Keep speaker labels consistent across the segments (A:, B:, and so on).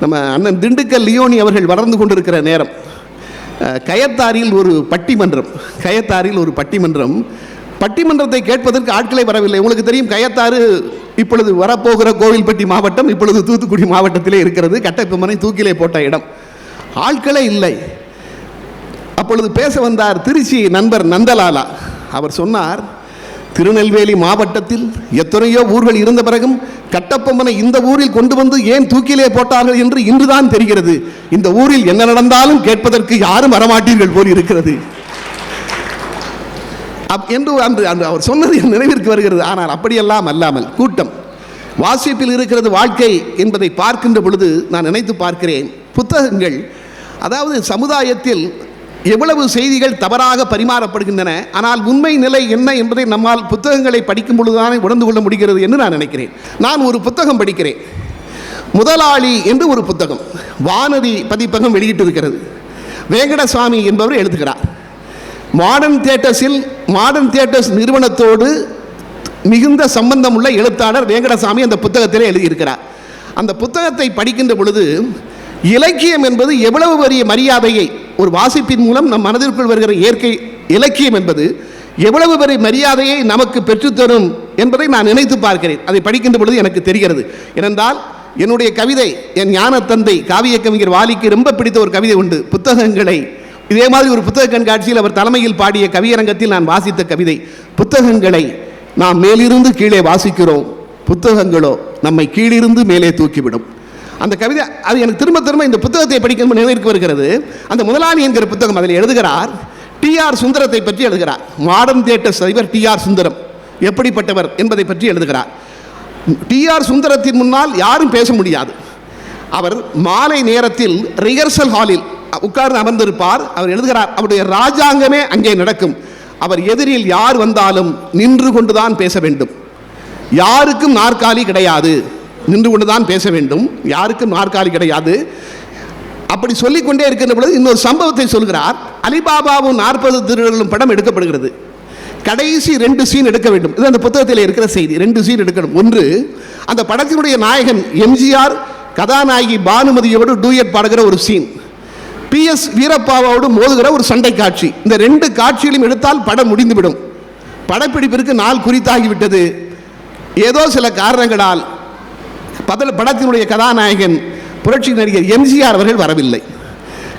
A: நம்ம அண்ணன் திண்டுக்கல் லியோனி அவர்கள் வளர்ந்து கொண்டிருக்கிற நேரம். கயத்தாரில் ஒரு பட்டிமன்றம் கயத்தாரில் ஒரு பட்டிமன்றம். பட்டிமன்றத்தை கேட்பதற்கு ஆட்களை வரவில்லை. உங்களுக்கு தெரியும் கயத்தாறு இப்பொழுது வரப்போகிற கோவில்பட்டி மாவட்டம் இப்பொழுது தூத்துக்குடி மாவட்டத்திலே இருக்கிறது. கட்டப்பெம்மனை தூக்கிலே போட்ட இடம். ஆட்களே இல்லை. அப்பொழுது பேச வந்தார் திருச்சி நண்பர் நந்தலாலா. அவர் சொன்னார் திருநெல்வேலி மாவட்டத்தில் எத்தனையோ ஊர்கள் இருந்த பிறகும் கட்டப்பொம்மனை இந்த ஊரில் கொண்டு வந்து ஏன் தூக்கிலே போட்டார்கள் என்று இன்றுதான் தெரிகிறது. இந்த ஊரில் என்ன நடந்தாலும் கேட்பதற்கு யாரும் வரமாட்டீர்கள் போல் இருக்கிறது. அப் என்று அன்று அன்று அவர் சொன்னது என் நினைவிற்கு வருகிறது. ஆனால் அப்படியெல்லாம் அல்லாமல் கூட்டம் வாசிப்பில் இருக்கிறது வாழ்க்கை என்பதை பார்க்கின்ற பொழுது நான் நினைத்து பார்க்கிறேன். புத்தகங்கள் அதாவது சமுதாயத்தில் எவ்வளவு செய்திகள் தவறாக பரிமாறப்படுகின்றன ஆனால் உண்மை நிலை என்ன என்பதை நம்மால் புத்தகங்களை படிக்கும் பொழுதுதானே உணர்ந்து கொள்ள முடிகிறது என்று நான் நினைக்கிறேன். நான் ஒரு புத்தகம் படிக்கிறேன். முதலாளி என்று ஒரு புத்தகம் வானதி பதிப்பகம் வெளியிட்டிருக்கிறது. வேங்கடசாமி என்பவர் எழுதுகிறார். மாடர்ன் தியேட்டர்ஸில் மாடர்ன் தியேட்டர்ஸ் நிறுவனத்தோடு மிகுந்த சம்பந்தம் உள்ள எழுத்தாளர் வேங்கடசாமி அந்த புத்தகத்திலே எழுதியிருக்கிறார். அந்த புத்தகத்தை படிக்கின்ற பொழுது இலக்கியம் என்பது எவ்வளவு பெரிய மரியாதையை ஒரு வாசிப்பின் மூலம் நம் மனதிற்குள் வருகிற இயற்கை இலக்கியம் என்பது எவ்வளவு பெரிய மரியாதையை நமக்கு பெற்றுத்தரும் என்பதை நான் நினைத்து பார்க்கிறேன். அதை படிக்கின்ற பொழுது எனக்கு தெரிகிறது. ஏனென்றால் என்னுடைய கவிதை என் ஞான தந்தை காவிய கவிஞர் வாலிக்கு ரொம்ப பிடித்த ஒரு கவிதை உண்டு. புத்தகங்களை இதே மாதிரி ஒரு புத்தக கண்காட்சியில் அவர் தலைமையில் பாடிய கவியரங்கத்தில் நான் வாசித்த கவிதை. புத்தகங்களை நாம் மேலிருந்து கீழே வாசிக்கிறோம். புத்தகங்களோ நம்மை கீழிருந்து மேலே தூக்கிவிடும். அந்த கவிதை அது எனக்கு திரும்ப திரும்ப இந்த புத்தகத்தை படிக்கும் நினைவிற்கு வருகிறது. அந்த முதலாளி என்கிற புத்தகம் அதில் எழுதுகிறார். டிஆர் சுந்தரத்தை பற்றி எழுதுகிறார். மாடர்ன் தியேட்டர்ஸ் அதிபர் டிஆர் சுந்தரம். எப்படிப்பட்டவர் என்பதை பற்றி எழுதுகிறார். டிஆர் சுந்தரத்தின் முன்னால் யாரும் பேச முடியாது. அவர் மாலை நேரத்தில் ரிஹர்சல் ஹாலில் உட்கார்ந்து அமர்ந்திருப்பார். அவர் எழுதுகிறார் அவருடைய ராஜாங்கமே அங்கே நடக்கும். அவர் எதிரில் யார் வந்தாலும் நின்று கொண்டுதான் பேச வேண்டும். யாருக்கும் நாற்காலி கிடையாது. நின்று கொண்டுதான் பேச வேண்டும். யாருக்கும் நாற்காலி கிடையாது. அப்படி சொல்லிக்கொண்டே இருக்கின்ற பொழுது இன்னொரு சம்பவத்தை சொல்கிறார். அலிபாபாவும் நாற்பது திருடர்களும் படம் எடுக்கப்படுகிறது. கடைசி ரெண்டு சீன் எடுக்க வேண்டும். இது அந்த புத்தகத்தில் இருக்கிற செய்தி. ரெண்டு சீன் எடுக்கணும். ஒன்று அந்த படத்தினுடைய நாயகன் எம்ஜிஆர் கதாநாயகி பானுமதியோடு டூயட் பாடுகிற ஒரு சீன் பி எஸ் வீரப்பாவோடு மோதுகிற ஒரு சண்டை காட்சி. இந்த ரெண்டு காட்சிகளையும் எடுத்தால் படம் முடிந்துவிடும். படப்பிடிப்பிற்கு நாள் குறித்தாகிவிட்டது. ஏதோ சில காரணங்களால் பதில் படத்தினுடைய கதாநாயகன் புரட்சி நடிகர் எம்ஜிஆர் அவர்கள் வரவில்லை.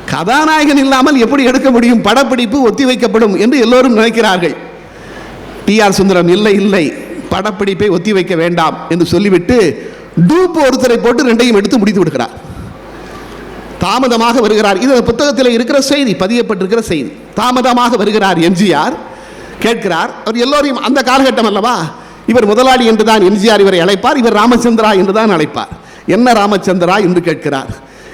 A: கதாநாயகன் இல்லாமல் எப்படி எடுக்க முடியும்? படப்பிடிப்பு ஒத்திவைக்கப்படும் என்று எல்லோரும் நினைக்கிறார்கள். டிஆர் சுந்தரம் இல்லை இல்லை படப்பிடிப்பை ஒத்தி வைக்க வேண்டாம் என்று சொல்லிவிட்டு டூப் ஒருத்தரை போட்டு ரெண்டையும் எடுத்து முடித்து விடுகிறார். தாமதமாக வருகிறார். இது அந்த புத்தகத்தில் இருக்கிற செய்தி பதியப்பட்டிருக்கிற செய்தி. தாமதமாக வருகிறார் எம்ஜிஆர். கேட்கிறார். அவர் எல்லோரையும் அந்த காலகட்டம் அல்லவா? இவர் முதலாளி என்று தான் எம்ஜிஆர் இவரை அழைப்பார் இவர் ராமச்சந்திரா என்று தான் அழைப்பார். என்ன ராமச்சந்திரா என்று கேட்கிறார்.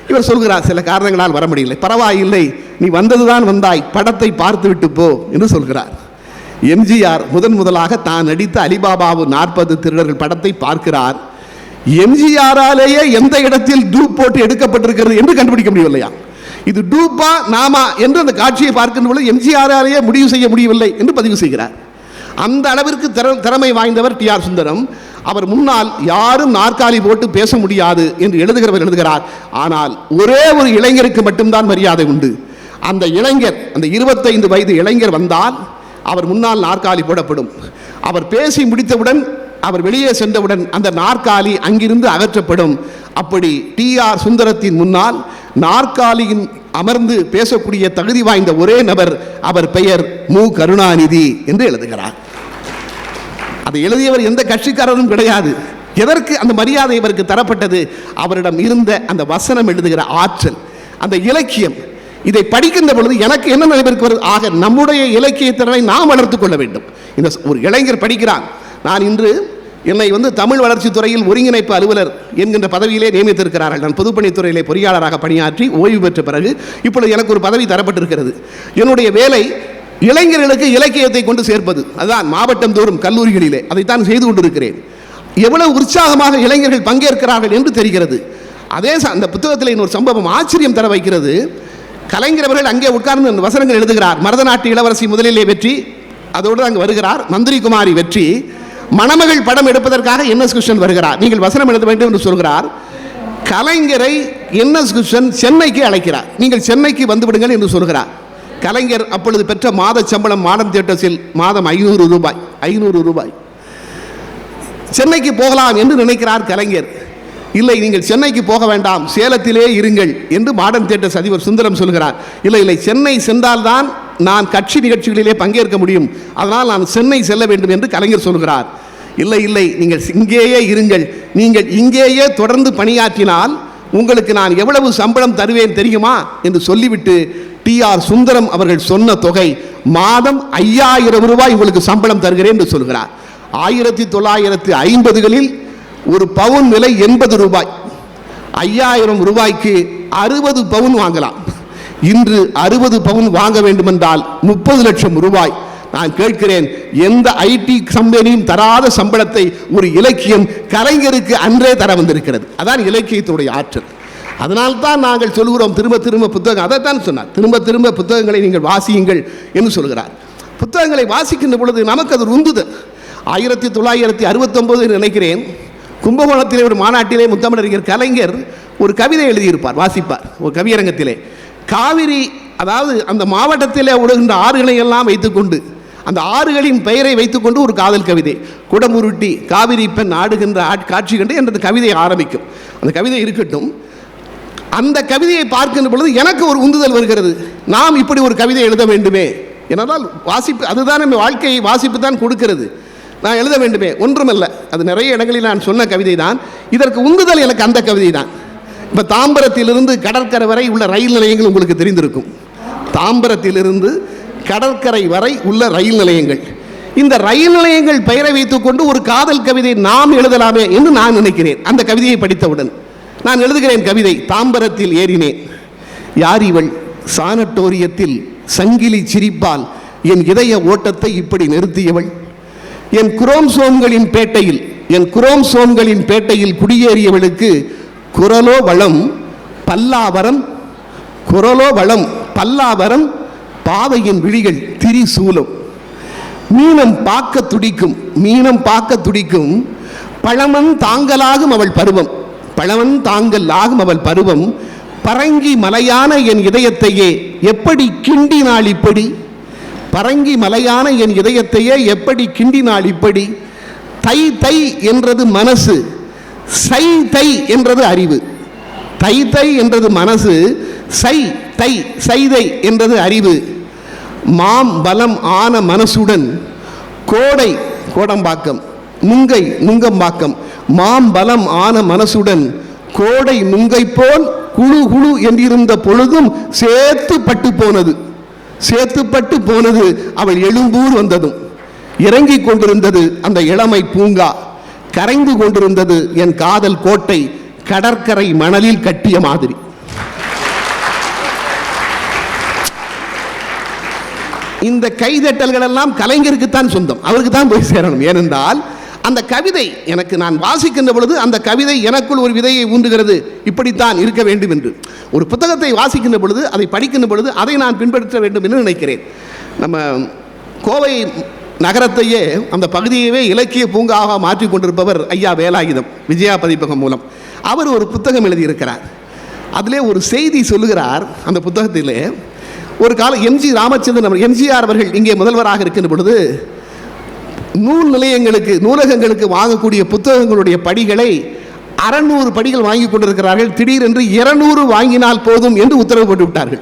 A: இவர் சொல்கிறார் சில காரணங்களால் வர முடியலை. பரவாயில்லை நீ வந்ததுதான் வந்தாய் படத்தை பார்த்து விட்டு போ என்று சொல்கிறார். எம்ஜிஆர் முதன் முதலாக தான் நடித்த அலிபாபாவு நாற்பது திருடர்கள் படத்தை பார்க்கிறார். எம்ஜிஆராலேயே எந்த இடத்தில் டூப் போட்டு எடுக்கப்பட்டிருக்கிறது என்று கண்டுபிடிக்க முடியவில்லையா? இது டூப்பா நாமா என்று அந்த காட்சியை பார்க்கின்ற பொழுது எம்ஜிஆராலேயே முடிவு செய்ய முடியவில்லை என்று பதிவு செய்கிறார். அந்த அளவிற்கு திற- திறமை வாய்ந்தவர் டி ஆர் சுந்தரம். அவர் முன்னால் யாரும் நாற்காலி போட்டு பேச முடியாது என்று எழுதுகிறவர் எழுதுகிறார். ஆனால் ஒரே ஒரு இளைஞருக்கு மட்டும்தான் மரியாதை உண்டு. அந்த இளைஞர் அந்த இருபத்தைந்து வயது இளைஞர் வந்தால் அவர் முன்னால் நாற்காலி போடப்படும். அவர் பேசி முடித்தவுடன் அவர் வெளியே சென்றவுடன் அந்த நாற்காலி அங்கிருந்து அகற்றப்படும். அப்படி டி ஆர் சுந்தரத்தின் முன்னால் நாற்காலியின் அமர்ந்து பேசக்கூடிய தகுதி வாய்ந்த ஒரே நபர் அவர் பெயர் மு. கருணாநிதி என்று எழுதுகிறார். அதை எழுதியவர் எந்த கட்சிக்காரரும் கிடையாது. எதற்கு அந்த மரியாதை இவருக்கு தரப்பட்டது? அவரிடம் இருந்த அந்த வசனம் எழுதுகிற ஆற்றல் அந்த இலக்கியம். இதை படிக்கின்ற பொழுது எனக்கு என்ன நினைவிற்கு வருது ஆக நம்முடைய இலக்கிய திறனை நாம் வளர்த்துக் கொள்ள வேண்டும். இந்த ஒரு இளைஞர் படிக்கிறான். நான் இன்று என்னை வந்து தமிழ் வளர்ச்சி துறையில் ஒருங்கிணைப்பு அலுவலர் என்கின்ற பதவியிலே நியமித்திருக்கிறார்கள். நான் பொதுப்பணித்துறையிலே பொறியாளராக பணியாற்றி ஓய்வு பெற்ற பிறகு இப்பொழுது எனக்கு ஒரு பதவி தரப்பட்டிருக்கிறது. என்னுடைய வேலை இளைஞர்களுக்கு இலக்கியத்தை கொண்டு சேர்ப்பது. அதுதான் மாவட்டம் தோறும் கல்லூரிகளிலே அதைத்தான் செய்து கொண்டிருக்கிறேன். எவ்வளவு உற்சாகமாக இளைஞர்கள் பங்கேற்கிறார்கள் என்று தெரிகிறது. அதே அந்த புத்தகத்தில் இன்னொரு சம்பவம் ஆச்சரியம் தர வைக்கிறது. கலைஞரவர்கள் அங்கே உட்கார்ந்து வசனங்கள் எழுதுகிறார். மருதநாட்டு இளவரசி முதலிலே வெற்றி அதோடு அங்கு வருகிறார். மந்திரி குமாரி வெற்றி. மணமகள் படம் எடுப்பதற்காக என் எஸ் கிருஷ்ணன் வருகிறார். நீங்கள் வசனம் எழுத வேண்டும் என்று சொல்கிறார். கலைஞரை என் எஸ் கிருஷ்ணன் சென்னைக்கு அழைக்கிறார். நீங்கள் சென்னைக்கு வந்து விடுங்கள் என்று சொல்கிறார். கலைஞர் அப்பொழுது பெற்ற மாத சம்பளம் மாடம் தியேட்டர்ஸில் மாதம் ஐநூறு ரூபாய் ஐநூறு ரூபாய். சென்னைக்கு போகலாம் என்று நினைக்கிறார் கலைஞர். இல்லை நீங்கள் சென்னைக்கு போக வேண்டாம் சேலத்திலே இருங்கள் என்று மாடர்ன் தியேட்டர்ஸ் அதிபர் சுந்தரம் சொல்கிறார். இல்லை இல்லை சென்னை சென்றால்தான் நான் கட்சி நிகழ்ச்சிகளிலே பங்கேற்க முடியும். அதனால் நான் சென்னை செல்ல வேண்டும் என்று கலைஞர் சொல்கிறார். இல்லை இல்லை நீங்கள் இங்கேயே இருங்கள். நீங்கள் இங்கேயே தொடர்ந்து பணியாற்றினால் உங்களுக்கு நான் எவ்வளவு சம்பளம் தருவேன் தெரியுமா? என்று சொல்லிவிட்டு டி ஆர் சுந்தரம் அவர்கள் சொன்ன தொகை மாதம் ஐயாயிரம் ரூபாய் உங்களுக்கு சம்பளம் தருகிறேன் என்று சொல்கிறார். ஆயிரத்தி தொள்ளாயிரத்தி ஐம்பதுகளில் ஒரு பவுன் விலை எண்பது ரூபாய். ஐயாயிரம் ரூபாய்க்கு அறுபது பவுன் வாங்கலாம். இன்று அறுபது பவுன் வாங்க வேண்டுமென்றால் முப்பது லட்சம் ரூபாய். நான் கேட்கிறேன் எந்த ஐடி கம்பெனியும் தராத சம்பளத்தை ஒரு இலக்கியம் கலைஞருக்கு அன்றே தர வந்திருக்கிறது. அதான் இலக்கியத்தினுடைய ஆற்றல். அதனால்தான் நாங்கள் சொல்கிறோம் திரும்ப திரும்ப புத்தகம். அதைத்தான் சொன்னார். திரும்ப திரும்ப புத்தகங்களை நீங்கள் வாசியுங்கள் என்று சொல்கிறார். புத்தகங்களை வாசிக்கின்ற பொழுது நமக்கு அது உந்துது. ஆயிரத்தி தொள்ளாயிரத்தி அறுபத்தொம்போது நினைக்கிறேன். கும்பகோணத்திலே ஒரு மாநாட்டிலே முத்தமிழறிஞர் கலைஞர் ஒரு கவிதை எழுதியிருப்பார் வாசிப்பார் ஒரு கவியரங்கத்திலே. காவிரி அதாவது அந்த மாவட்டத்திலே உழுகின்ற ஆறுகளை எல்லாம் வைத்துக்கொண்டு அந்த ஆறுகளின் பெயரை வைத்துக்கொண்டு ஒரு காதல் கவிதை. குடமுருட்டி காவிரி பெண் ஆடுகின்ற ஆட்- காட்சி கண்டு என்ற கவிதை ஆரம்பிக்கும். அந்த கவிதை இருக்கட்டும் அந்த கவிதையை பார்க்கின்ற பொழுது எனக்கு ஒரு உந்துதல் வருகிறது. நாம் இப்படி ஒரு கவிதை எழுத வேண்டுமே. ஏனென்றால் வாசிப்பு அதுதான் நம்ம வாழ்க்கையை வாசிப்பு தான் கொடுக்கிறது. நான் எழுத வேண்டுமே. ஒன்றுமல்ல. அது நிறைய இடங்களில் நான் சொன்ன கவிதை தான் இதற்கு உந்துதல் எனக்கு அந்த கவிதை தான் இப்போ தாம்பரத்திலிருந்து கடற்கரை வரை உள்ள ரயில் நிலையங்கள் உங்களுக்கு தெரிந்திருக்கும். தாம்பரத்திலிருந்து கடற்கரை வரை உள்ள ரயில் நிலையங்கள். இந்த ரயில் நிலையங்கள் பெயரை வைத்துக்கொண்டு ஒரு காதல் கவிதை நாம் எழுதலாமே என்று நான் நினைக்கிறேன். அந்த கவிதையை படித்தவுடன். நான் எழுதுகிறேன் கவிதை தாம்பரத்தில் ஏறினேன். யார் இவள்? சானட்டோரியத்தில் சங்கிலி சிரிப்பால் என் இதய ஓட்டத்தை இப்படி நிறுத்தியவள். என் குரோம்சோம்களின் பேட்டையில் என் குரோம்சோம்களின் பேட்டையில் குடியேறியவளுக்கு குரலோ வளம் பல்லாவரம் குரலோ வளம் பல்லாவரம் பாவையின் விழிகள் திரிசூலம் மீனம் பார்க்க துடிக்கும் மீனம் பார்க்க துடிக்கும் பழமன் தாங்கலாகும் அவள் பருவம். பழவன் தாங்கல் ஆகும் அவள் பருவம். பரங்கி மலையான என் இதயத்தையே எப்படி கிண்டினாள் இப்படி? பரங்கி மலையான என் இதயத்தையே எப்படி கிண்டினாள் இப்படி? தை தை என்றது மனசு சை தை என்றது அறிவு. தை தை என்றது மனசு சை தை சைதை என்றது அறிவு. மாம் பலம் ஆன மனசுடன் கோடை கோடம்பாக்கம் நுங்கை நுங்கம்பாக்கம் மாம்பலம் ஆன மனசுடன் கோடை நுங்கை போல் குழு குழு என்றிருந்த பொழுதும் சேர்த்து பட்டு போனது. சேர்த்துப்பட்டு போனது அவள் எழும்பூர் வந்ததும். இறங்கிக் கொண்டிருந்தது அந்த இளமை பூங்கா. கரைந்து கொண்டிருந்தது என் காதல் கோட்டை கடற்கரை மணலில் கட்டிய மாதிரி. இந்த கைதட்டல்கள் எல்லாம் கலைஞருக்கு தான் சொந்தம். அவருக்கு தான் போய் சேரணும். ஏனென்றால் அந்த கவிதை எனக்கு நான் வாசிக்கின்ற பொழுது அந்த கவிதை எனக்குள் ஒரு விதையை ஊன்றுகிறது இப்படித்தான் இருக்க வேண்டும் என்று. ஒரு புத்தகத்தை வாசிக்கின்ற பொழுது அதை படிக்கின்ற பொழுது அதை நான் பின்பற்ற வேண்டும் என்று நினைக்கிறேன். நம்ம கோவை நகரத்தையே அந்த பகுதியவே இலக்கிய பூங்காவாக மாற்றி கொண்டிருப்பவர் ஐயா வேலாயுதம் விஜயா பதிப்பகம் மூலம். அவர் ஒரு புத்தகம் எழுதியிருக்கிறார். அதிலே ஒரு செய்தி சொல்லுகிறார் அந்த புத்தகத்திலே ஒரு காலம் எம்ஜி ராமச்சந்திரன் எம்ஜிஆர் அவர்கள் இங்கே முதல்வராக இருக்கின்ற பொழுது நூல் நிலையங்களுக்கு நூலகங்களுக்கு வாங்கக்கூடிய புத்தகங்களுடைய படிகளை அறநூறு படிகள் வாங்கி கொண்டிருக்கிறார்கள். திடீரென்று இருநூறு வாங்கினால் போதும் என்று உத்தரவு போட்டு விட்டார்கள்.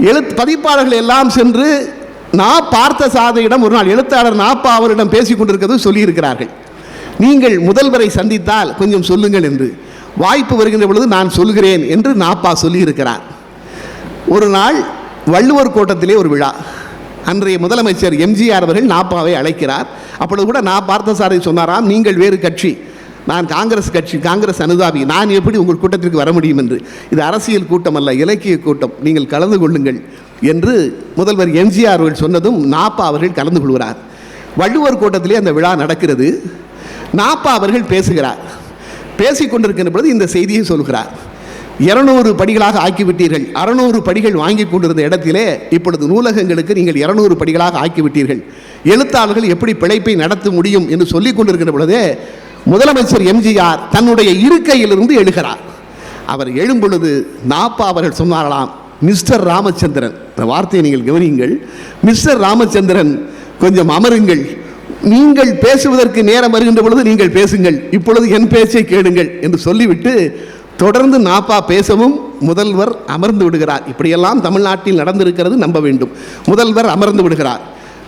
A: எழுத் பதிப்பாளர்கள் எல்லாம் சென்று நான் பார்த்த சாதையிடம் ஒரு நாள் எழுத்தாளர் நாப்பா அவரிடம் பேசிக் கொண்டிருக்கிறது சொல்லியிருக்கிறார்கள். நீங்கள் முதல்வரை சந்தித்தால் கொஞ்சம் சொல்லுங்கள் என்று. வாய்ப்பு வருகின்ற பொழுது நான் சொல்கிறேன் என்று நாப்பா சொல்லியிருக்கிறார். ஒரு நாள் வள்ளுவர் கோட்டத்திலே ஒரு விழா. அன்றைய முதலமைச்சர் எம்ஜிஆர் அவர்கள் நாப்பாவை அழைக்கிறார். அப்பொழுது கூட நான் பார்த்தசாரை சொன்னாராம் நீங்கள் வேறு கட்சி. நான் காங்கிரஸ் கட்சி காங்கிரஸ் அனுதாபி. நான் எப்படி உங்கள் கூட்டத்திற்கு வர முடியும் என்று? இது அரசியல் கூட்டம் அல்ல இலக்கிய கூட்டம். நீங்கள் கலந்து கொள்ளுங்கள் என்று முதல்வர் எம்ஜிஆர் அவர்கள் சொன்னதும் நாப்பா அவர்கள் கலந்து கொள்கிறார். வள்ளுவர் கூட்டத்திலே அந்த விழா நடக்கிறது. நாப்பா அவர்கள் பேசுகிறார். பேசிக்கொண்டிருக்கின்ற பொழுது இந்த செய்தியை சொல்கிறார். இருநூறு படிகளாக ஆக்கிவிட்டீர்கள். அறநூறு படிகள் வாங்கி கொண்டிருந்த இடத்திலே இப்பொழுது நூலகங்களுக்கு நீங்கள் இருநூறு படிகளாக ஆக்கிவிட்டீர்கள். எழுத்தாளர்கள் எப்படி பிழைப்பை நடத்த முடியும் என்று சொல்லிக் கொண்டிருக்கின்ற பொழுதே முதலமைச்சர் எம்ஜிஆர் தன்னுடைய இருக்கையிலிருந்து எழுகிறார். அவர் எழும்பொழுது நாப்பா அவர்கள் சொன்னாரலாம் மிஸ்டர் ராமச்சந்திரன் இந்த வார்த்தையை நீங்கள் கவனியுங்கள் மிஸ்டர் ராமச்சந்திரன் கொஞ்சம் அமருங்கள். நீங்கள் பேசுவதற்கு நேரம் வருகின்ற பொழுது நீங்கள் பேசுங்கள். இப்பொழுது என் பேச்சை கேளுங்கள் என்று சொல்லிவிட்டு தொடர்ந்து நாப்பா பேசவும் முதல்வர் அமர்ந்து விடுகிறார். இப்படியெல்லாம் தமிழ்நாட்டில் நடந்திருக்கிறது நம்ப வேண்டும். முதல்வர் அமர்ந்து விடுகிறார்.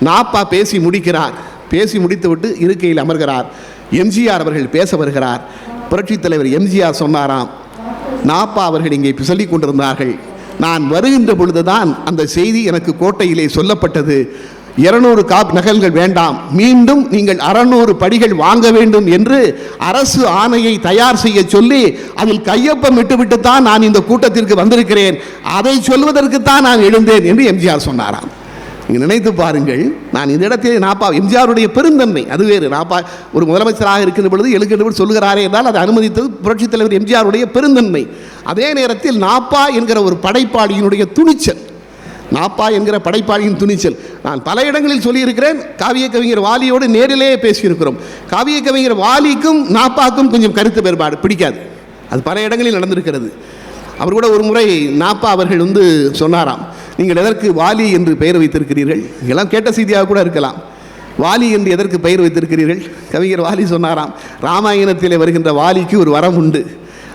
A: நாப்பா பேசி முடிக்கிறார். பேசி முடித்துவிட்டு இருக்கையில் அமர்கிறார். எம்ஜிஆர் அவர்கள் பேச வருகிறார். புரட்சித் தலைவர் எம்ஜிஆர் சொன்னாராம் நாப்பா அவர்கள் இங்கே சொல்லிக் கொண்டிருந்தார்கள். நான் வருகின்ற பொழுதுதான் அந்த செய்தி எனக்கு கோட்டையிலே சொல்லப்பட்டது. இருநூறு காப் நகல்கள் வேண்டாம். மீண்டும் நீங்கள் அறநூறு படிகள் வாங்க வேண்டும் என்று அரசு ஆணையை தயார் செய்ய சொல்லி அதில் கையொப்பம் விட்டுவிட்டு தான் நான் இந்த கூட்டத்திற்கு வந்திருக்கிறேன். அதை சொல்வதற்கு தான் நான் எழுந்தேன் என்று எம்ஜிஆர் சொன்னாராம். நீங்கள் நினைத்து பாருங்கள் நான் இந்த இடத்தில் நாப்பா எம்ஜிஆருடைய பெருந்தன்மை அது வேறு. நாப்பா ஒரு முதலமைச்சராக இருக்கின்ற பொழுது எழுக்கின்ற பொழுது என்றால் அதை அனுமதித்தது புரட்சித் தலைவர் எம்ஜிஆருடைய பெருந்தன்மை. அதே நேரத்தில் நாப்பா என்கிற ஒரு படைப்பாளியினுடைய துணிச்சல் நாப்பா என்கிற படைப்பாளியின் துணிச்சல். நான் பல இடங்களில் சொல்லியிருக்கிறேன் காவிய கவிஞர் வாலியோடு நேரிலேயே பேசியிருக்கிறோம். காவிய கவிஞர் வாலிக்கும் நாப்பாக்கும் கொஞ்சம் கருத்து வேறுபாடு பிடிக்காது. அது பல இடங்களில் நடந்திருக்கிறது. அவர் கூட ஒரு முறை நாப்பா அவர்கள் வந்து சொன்னாராம் நீங்கள் எதற்கு வாலி என்று பெயர் வைத்திருக்கிறீர்கள்? இதெல்லாம் கேட்ட செய்தியாக கூட இருக்கலாம். வாலி என்று எதற்கு பெயர் வைத்திருக்கிறீர்கள்? கவிஞர் வாலி சொன்னாராம் ராமாயணத்திலே வருகின்ற வாலிக்கு ஒரு வரம் உண்டு.